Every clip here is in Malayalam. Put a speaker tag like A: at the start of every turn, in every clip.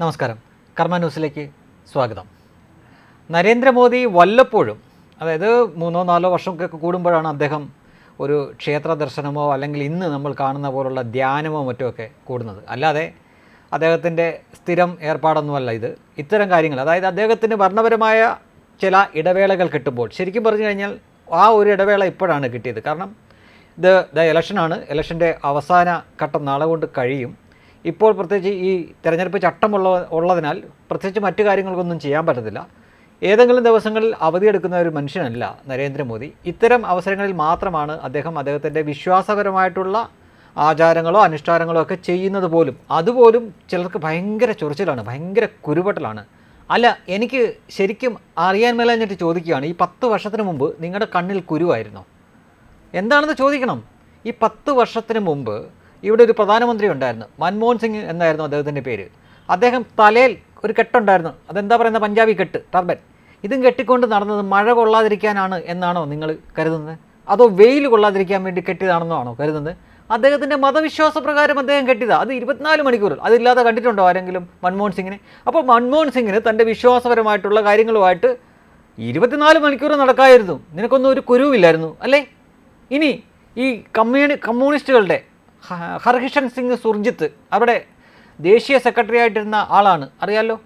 A: നമസ്കാരം. കർമ്മ ന്യൂസിലേക്ക് സ്വാഗതം. നരേന്ദ്രമോദി വല്ലപ്പോഴും അതായത് മൂന്നോ നാലോ വർഷമൊക്കെ കൂടുമ്പോഴാണ് അദ്ദേഹം ഒരു ക്ഷേത്ര ദർശനമോ അല്ലെങ്കിൽ ഇന്ന് നമ്മൾ കാണുന്ന പോലുള്ള ധ്യാനമോ മറ്റോ ഒക്കെ കൂടുന്നത്. അല്ലാതെ അദ്ദേഹത്തിന്റെ സ്ഥിരം ഏർപ്പാടൊന്നുമല്ല ഇത്. ഇത്തരം കാര്യങ്ങൾ അതായത് അദ്ദേഹത്തിന് ഭരണപരമായ ചില ഇടവേളകൾ കിട്ടുമ്പോൾ ശരിക്കും പറഞ്ഞു കഴിഞ്ഞാൽ ആ ഒരു ഇടവേള ഇപ്പോഴാണ് കിട്ടിയത്. കാരണം ഇത് ദ ഇലക്ഷനാണ്. ഇലക്ഷന്റെ അവസാന ഘട്ടം നാളെ കൊണ്ട് കഴിയും. ഇപ്പോൾ പ്രത്യേകിച്ച് ഈ തെരഞ്ഞെടുപ്പ് ചട്ടമുള്ള ഉള്ളതിനാൽ പ്രത്യേകിച്ച് മറ്റു കാര്യങ്ങൾക്കൊന്നും ചെയ്യാൻ പറ്റത്തില്ല. ഏതെങ്കിലും ദിവസങ്ങളിൽ അവധിയെടുക്കുന്ന ഒരു മനുഷ്യനല്ല നരേന്ദ്രമോദി. ഇത്തരം അവസരങ്ങളിൽ മാത്രമാണ് അദ്ദേഹം അദ്ദേഹത്തിന്റെ വിശ്വാസപരമായിട്ടുള്ള ആചാരങ്ങളോ അനുഷ്ഠാനങ്ങളോ ഒക്കെ ചെയ്യുന്നത് പോലും. അതുപോലും ചിലർക്ക് ഭയങ്കര ചൊറിച്ചിലാണ് ഭയങ്കര കുരുപട്ടലാണ്. അല്ല എനിക്ക് ശരിക്കും അറിയാൻ മേലാഞ്ഞിട്ട് ചോദിക്കുകയാണ് ഈ പത്ത് വർഷത്തിന് മുമ്പ് നിങ്ങളുടെ കണ്ണിൽ കുരുവായിരുന്നോ എന്താണെന്ന് ചോദിക്കണം. ഈ പത്ത് വർഷത്തിന് മുമ്പ് ഇവിടെ ഒരു പ്രധാനമന്ത്രി ഉണ്ടായിരുന്നു. മൻമോഹൻ സിംഗ് എന്നായിരുന്നു അദ്ദേഹത്തിന്റെ പേര്. അദ്ദേഹം തലയിൽ ഒരു കെട്ടുണ്ടായിരുന്നു. അതെന്താ പറയുന്ന പഞ്ചാബി കെട്ട് ടർബൻ. ഇതും കെട്ടിക്കൊണ്ട് നടന്നത് മഴ കൊള്ളാതിരിക്കാനാണ് എന്നാണോ നിങ്ങൾ കരുതുന്നത്? അതോ വെയിൽ കൊള്ളാതിരിക്കാൻ വേണ്ടി കെട്ടിയതാണെന്നോ ആണോ കരുതുന്നത്? അദ്ദേഹത്തിന്റെ മതവിശ്വാസ പ്രകാരം അദ്ദേഹം കെട്ടിയതാണ് അത് ഇരുപത്തിനാല് മണിക്കൂർ അതില്ലാതെ കണ്ടിട്ടുണ്ടോ ആരെങ്കിലും മൻമോഹൻ സിംഗിനെ? അപ്പോൾ മൻമോഹൻ സിംഗിന് തന്റെ വിശ്വാസപരമായിട്ടുള്ള കാര്യങ്ങളുമായിട്ട് ഇരുപത്തിനാല് മണിക്കൂർ നടക്കായിരുന്നു. നിനക്കൊന്നും ഒരു കുരുവില്ലായിരുന്നു അല്ലേ? ഇനി ഈ കമ്മ്യൂണി കമ്മ്യൂണിസ്റ്റുകളുടെ ഹ- ഹർകിഷൻ സിംഗ് സുർജിത്ത് അവരുടെ ദേശീയ സെക്രട്ടറി ആയിട്ടിരുന്ന ആളാണ്. അറിയാലോ?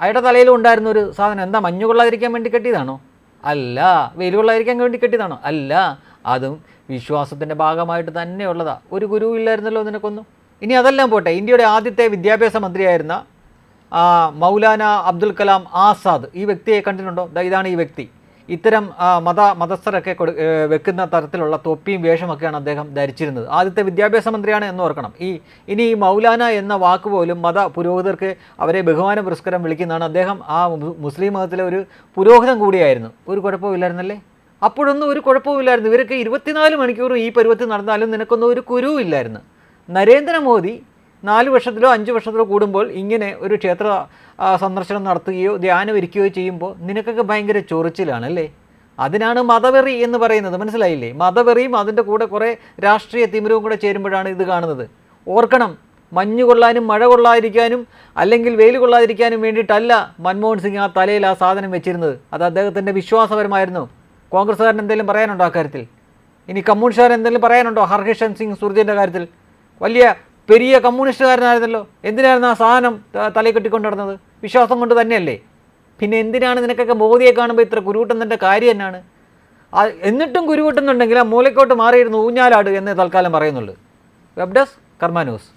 A: അയാളുടെ തലയിലും ഉണ്ടായിരുന്ന ഒരു സാധനം എന്താ മഞ്ഞുകൊള്ളാതിരിക്കാൻ വേണ്ടി കെട്ടിയതാണോ? അല്ല വെയിൽ കൊള്ളാതിരിക്കാൻ വേണ്ടി കെട്ടിയതാണോ? അല്ല അതും വിശ്വാസത്തിന്റെ ഭാഗമായിട്ട് തന്നെയുള്ളതാ. ഒരു ഗുരു ഇല്ലായിരുന്നല്ലോ നിനക്കൊന്നും ഇനി അതെല്ലാം പോട്ടെ. ഇന്ത്യയുടെ ആദ്യത്തെ വിദ്യാഭ്യാസ മന്ത്രിയായിരുന്ന മൗലാന അബ്ദുൽ കലാം ആസാദ്. ഈ വ്യക്തിയെ കണ്ടിട്ടുണ്ടോ? ഇതാണ് ഈ വ്യക്തി. ഇത്തരം മത മതസ്ഥരൊക്കെ വെക്കുന്ന തരത്തിലുള്ള തൊപ്പിയും വേഷമൊക്കെയാണ് അദ്ദേഹം ധരിച്ചിരുന്നത്. ആദ്യത്തെ വിദ്യാഭ്യാസ മന്ത്രിയാണ് എന്ന് ഓർക്കണം. ഈ ഇനി ഈ മൗലാന എന്ന വാക്ക് പോലും മത പുരോഹിതർക്ക് അവരെ ബഹുമാന പുരസ്കാരം വിളിക്കുന്നതാണ്. അദ്ദേഹം ആ മുസ്ലിം മതത്തിലെ ഒരു പുരോഹിതൻ കൂടിയായിരുന്നു. ഒരു കുഴപ്പമില്ലായിരുന്നല്ലേ അപ്പോഴൊന്നും ഒരു കുഴപ്പമില്ലായിരുന്നു ഇവരൊക്കെ ഇരുപത്തിനാല് മണിക്കൂറും ഈ പരുവത്തിൽ നടന്നാലും നിനക്കൊന്നും ഒരു കുരുവില്ലായിരുന്നു. നരേന്ദ്രമോദി നാല് വർഷത്തിലോ അഞ്ച് വർഷത്തിലോ കൂടുമ്പോൾ ഇങ്ങനെ ഒരു ക്ഷേത്ര സന്ദർശനം നടത്തുകയോ ധ്യാനം ഇരിക്കുകയോ ചെയ്യുമ്പോൾ നിനക്കൊക്കെ ഭയങ്കര ചൊറിച്ചിലാണ് അല്ലേ അതിനാണ് മതവെറി എന്ന് പറയുന്നത്. മനസ്സിലായില്ലേ? മതവെറിയും അതിന്റെ കൂടെ കുറേ രാഷ്ട്രീയ തിമിരവും കൂടെ ചേരുമ്പോഴാണ് ഇത് കാണുന്നത്. ഓർക്കണം മഞ്ഞ് കൊള്ളാനും മഴ കൊള്ളാതിരിക്കാനും അല്ലെങ്കിൽ വെയിൽ കൊള്ളാതിരിക്കാനും വേണ്ടിയിട്ടല്ല മൻമോഹൻ സിംഗ് ആ തലയിൽ ആ സാധനം വെച്ചിരുന്നത്. അത് അദ്ദേഹത്തിന്റെ വിശ്വാസപരമായിരുന്നു. കോൺഗ്രസ്സുകാരൻ എന്തെങ്കിലും പറയാനുണ്ടോ ആ കാര്യത്തിൽ? ഇനി കമ്മ്യൂണിസ്റ്റുകാരൻ എന്തെങ്കിലും പറയാനുണ്ടോ ഹർഹിഷൻ സിംഗ് സുർജിന്റെ കാര്യത്തിൽ? വലിയ പെരിയ കമ്മ്യൂണിസ്റ്റുകാരനായിരുന്നല്ലോ. എന്തിനായിരുന്നു ആ സാധനം തലയിൽ കെട്ടിക്കൊണ്ട് നടന്നത്? വിശ്വാസം കൊണ്ട് തന്നെയല്ലേ. പിന്നെ എന്തിനാണ് നിനക്കൊക്കെ മോദിയെ കാണുമ്പോൾ ഇത്ര കുരുവിട്ടുന്നതിന്റെ കാര്യം എന്നാണ്? എന്നിട്ടും കുരുവിട്ടുന്നുണ്ടെങ്കിൽ ആ മൂലക്കോട്ട് മാറിയിരുന്ന് ഊഞ്ഞാലാട് എന്നേ തൽക്കാലം പറയുന്നുള്ളൂ. Web desk Karma news.